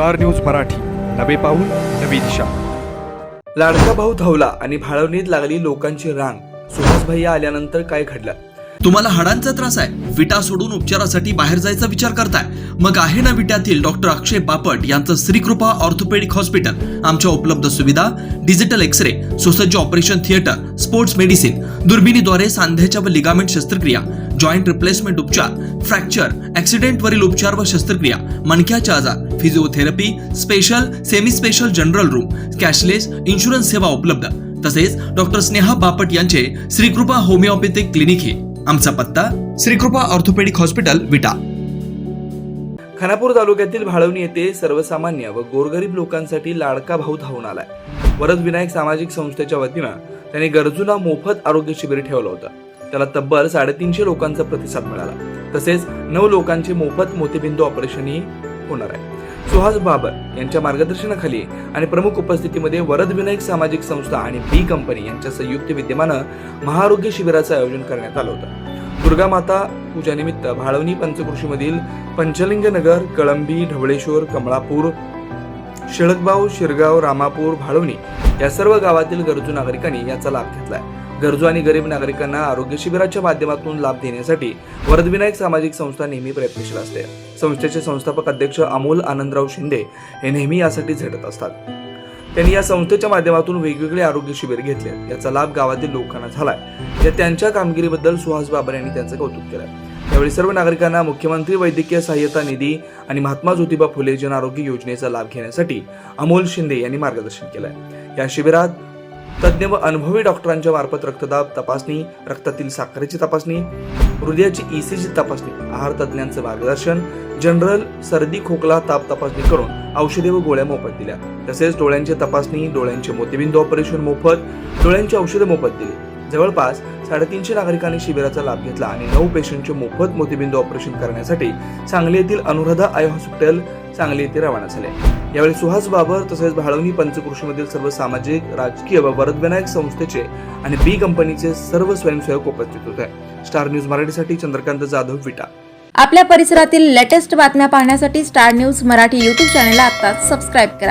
Star news Marathi. नवे पाऊल नवी दिशा. लाडका भाऊ धावला आणि भाळवणीत लागली लोकांची रांग. सुहास भैया आल्यानंतर काय घडलं? तुम्हाला हाडांचा त्रास आहे. विटा सोडून उपचारासाठी बाहेर जायचा विचार करताय. मग आहे ना विट्यातील डॉक्टर अक्षय बापट यांचं श्रीकृपा ऑर्थोपेडिक हॉस्पिटल. आमच्या उपलब्ध सुविधा डिजिटल एक्सरे सुसज्ज ऑपरेशन थिएटर स्पोर्ट्स मेडिसिन दुर्बिणीद्वारे सांध्याच्या व लिगामेंट शस्त्रक्रिया जॉईंट रिप्लेसमेंट उपचार फ्रॅक्चर ऍक्सिडेंट वरील उपचार व शस्त्रक्रिया मणक्याचे आजार physiotherapy special semi special general room cashless insurance सेवा उपलब्ध. तसेच डॉक्टर स्नेहा बापट यांचे श्रीकृपा होमिओपॅथिक क्लिनिक हे. आमचा पत्ता श्रीकृपा ऑर्थोपेडिक हॉस्पिटल विटा. खानापूर तालुक्यातील भाळवणी येथे सर्वसामान्य व गोरगरीब लोकांसाठी लाडका भाऊ धावून आलाय. वरद विनायक सामाजिक संस्थेच्या वतीनं त्यांनी गरजूंना मोफत आरोग्य शिबिर ठेवलं होतं. त्याला तब्बल साडेतीनशे लोकांचा प्रतिसाद मिळाला. तसेच नऊ लोकांचे मोफत मोतीबिंदू ऑपरेशनही होणार आहे. सुहास बाबर यांच्या मार्गदर्शनाखाली आणि प्रमुख उपस्थितीमध्ये वरद विनायक सामाजिक संस्था आणि बी कंपनी यांच्या संयुक्त विद्यमानं महाआरोग्य शिबिराचं आयोजन करण्यात आलं होतं. दुर्गा माता पूजानिमित्त भाळवणी पंचकृषीमधील पंचलिंग नगर कळंबी ढवळेश्वर कमळापूर शिळकबाव शिरगाव रामापूर भाळवणी या सर्व गावातील गरजू नागरिकांनी याचा लाभ घेतलाय. गरजू आणि गरीब नागरिकांना आरोग्य शिबिराच्या माध्यमातून लाभ देण्यासाठी वरदविनायक सामाजिक संस्था नेहमी प्रयत्नशील असते. संस्थेचे संस्थापक अध्यक्ष अमोल आनंदराव शिंदे हे नेहमी यासाठी झटत असतात. त्यांनी या संस्थेच्या माध्यमातून वेगवेगळे आरोग्य शिबिर घेतले. याचा लाभ गावातील लोकांना झालाय. या त्यांच्या कामगिरीबद्दल सुहास बाबर यांनी त्यांचं कौतुक केलं यावेळी सर्व नागरिकांना मुख्यमंत्री वैद्यकीय सहाय्यता निधी आणि महात्मा ज्योतिबा फुले जन आरोग्य योजनेचा लाभ घेण्यासाठी अमोल शिंदे यांनी मार्गदर्शन केलंय. या शिबिरात तज्ज्ञ व अनुभवी डॉक्टरांच्या मार्फत रक्तदाब तपासणी रक्तातील साखरेची तपासणी हृदयाची ईसीजी तपासणी आहार तज्ज्ञांचं मार्गदर्शन जनरल सर्दी खोकला ताप तपासणी करून औषधे व गोळ्या मोफत दिल्या तसेच डोळ्यांची तपासणी डोळ्यांचे मोतीबिंदू ऑपरेशन मोफत डोळ्यांची औषधे मोफत दिली. जवळपास साडेतीनशे नागरिकांनी शिबिराचा लाभ घेतला आणि नऊ पेशंटचे मोफत मोतीबिंदू ऑपरेशन करण्यासाठी सांगली येथील अनुराधा आय हॉस्पिटल सांगली येथे रवाना झाले. यावेळी सुहास बाबर तसेच भाळवणी पंचकृषीमधील सर्व सामाजिक राजकीय व वरदविनायक संस्थेचे आणि बी कंपनीचे सर्व स्वयंसेवक उपस्थित होते. स्टार न्यूज मराठीसाठी चंद्रकांत जाधव विटा. आपल्या परिसरातील लेटेस्ट बातम्या पाहण्यासाठी स्टार न्यूज मराठी यूट्यूब चॅनलला आता सबस्क्राईब करा.